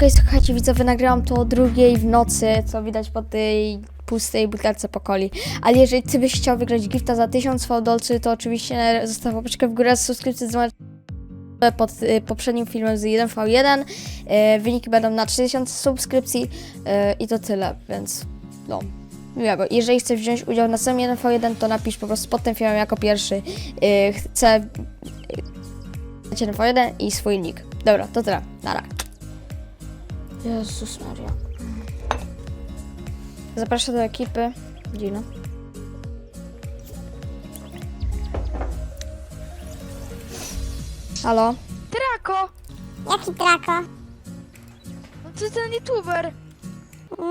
Okej, słuchajcie, widzowie, nagrałam to o drugiej w nocy, co widać po tej pustej butelce po coli. Ale jeżeli ty byś chciał wygrać gifta za 1000 fałdolcy, to oczywiście zostaw łapeczkę w górę z subskrypcji dzwonek pod y, poprzednim filmem z 1v1. Y, wyniki będą na 3000 subskrypcji y, i to tyle, więc no. Miłego. Jeżeli chcesz wziąć udział na samym 1v1, to napisz po prostu pod tym filmem jako pierwszy. Y, chcę y, 1v1 i swój nick. Dobra, to tyle. Nara. Jezus Maria. Zapraszam do ekipy. Gino. Halo? Trako! Jaki Draco? No to ten youtuber!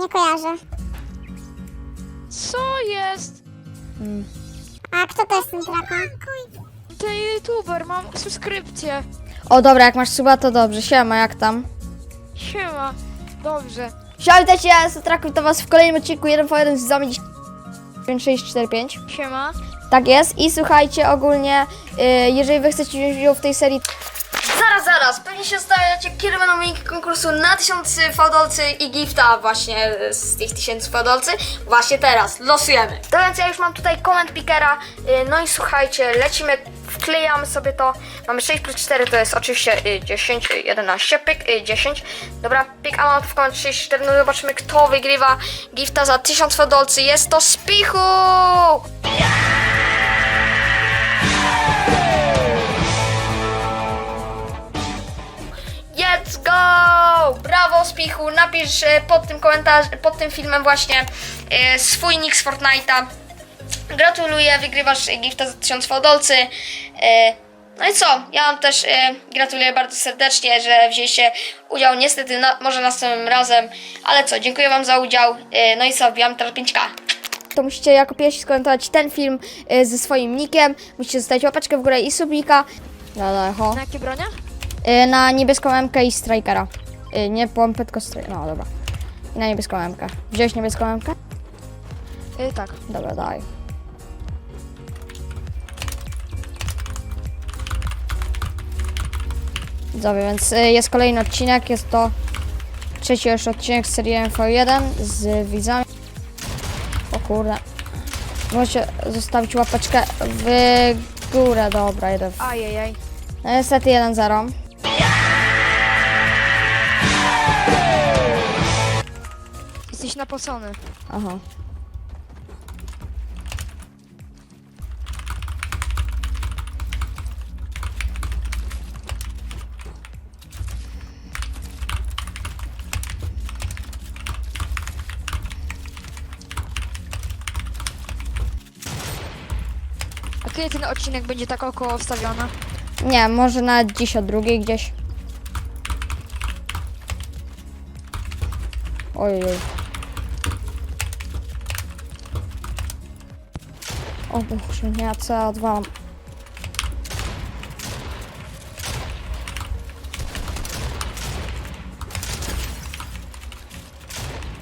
Nie kojarzę. Co jest? Mm. A kto to jest ten Draco? Ten youtuber, mam subskrypcję. O dobra, jak masz suba, to dobrze. Siema, jak tam? Siema. Dobrze. Siema, witajcie, ja jestem Traku, to was w kolejnym odcinku 1v1 z zami 5645. Siema. Tak jest i słuchajcie, ogólnie, y, jeżeli wy chcecie wziąć udział w tej serii... Zaraz, zaraz, pewnie się zastanawiacie, kiedy będą wyniki konkursu na 1000 fałdolcy i gifta właśnie z tych 1000 fałdolcy. Właśnie teraz, losujemy. To więc ja już mam tutaj comment pickera, y, no i słuchajcie, lecimy, wklejamy sobie to. Mamy 6 plus 4 to jest oczywiście y, 10, y, 11, pyk, y, 10. Dobra, pick amount w comment 34, no zobaczymy kto wygrywa gifta za 1000 fałdolcy. Jest to Spichu! Let's go! Brawo Spichu, napisz pod tym komentarzem, pod tym filmem właśnie swój nick z Fortnite'a. Gratuluję, wygrywasz gifta za 1000 fałdolcy. E, no i co? Ja wam też e, gratuluję bardzo serdecznie, że wzięliście udział. Niestety, na, może następnym razem, ale co? Dziękuję wam za udział. E, no i co? Wbijam teraz 5k. To musicie jako pierwsi skomentować ten film ze swoim nickiem. Musicie zostawić łapeczkę w górę i subika. Dobra, ho. Na jakie bronia? Y, na niebieską MK i Strikera. Y, nie pompę, tylko Strikera. No dobra. I na niebieską MK. Wziąłeś niebieską MK? Y, tak. Dobra, daj. Dobra, więc y, jest kolejny odcinek. Jest to trzeci już odcinek z serii MV1 z widzami. O kurde. Możecie zostawić łapeczkę w górę. Dobra, jeden. Ajajaj. No niestety 1-0. Jesteś napocony. Aha. Kiedy ten odcinek będzie tak około wstawiony? Nie, może na dziś o drugiej gdzieś. Oj, oj. O Boże, ja odwalam.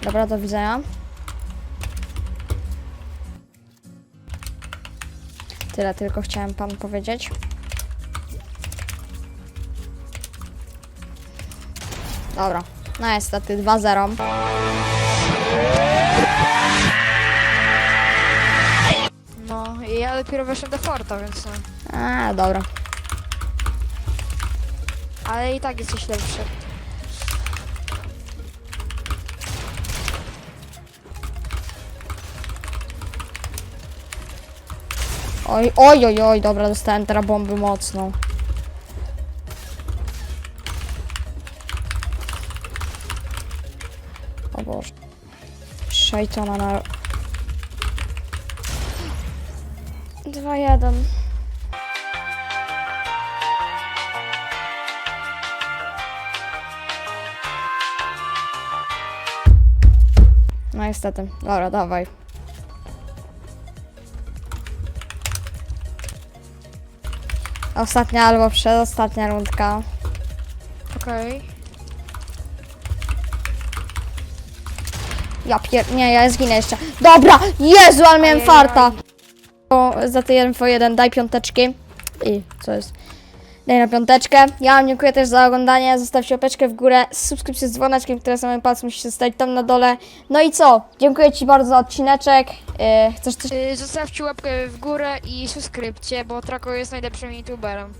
Dobra, do widzenia. Tyle tylko chciałem panu powiedzieć. Dobra. No niestety 2-0. No, ja dopiero weszłem do Forta, więc no. A, dobra. Ale i tak jesteś lepszy. Oj, oj, oj, oj, dobra, dostałem teraz bomby mocną. O Boże. Szajtona na... 2-1. No niestety. Dobra, dawaj. Ostatnia albo przedostatnia rundka. Okej. Ja pier... Nie, ja zginę jeszcze. Dobra! Jezu, ale miałem farta! O, za te 1 po 1 daj piąteczki. I co jest? Daj na piąteczkę. Ja wam dziękuję też za oglądanie. Zostawcie łapeczkę w górę, subskrypcję z dzwoneczkiem, które samym palcem musicie zostawić tam na dole. No i co? Dziękuję Ci bardzo za odcineczek. Yy, chcesz coś... Y, Zostawcie łapkę w górę i subskrypcję, bo Trako jest najlepszym youtuberem.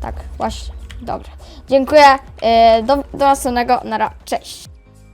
Tak, właśnie. Dobra. Dziękuję. Yy, do, do następnego. Nara. Cześć.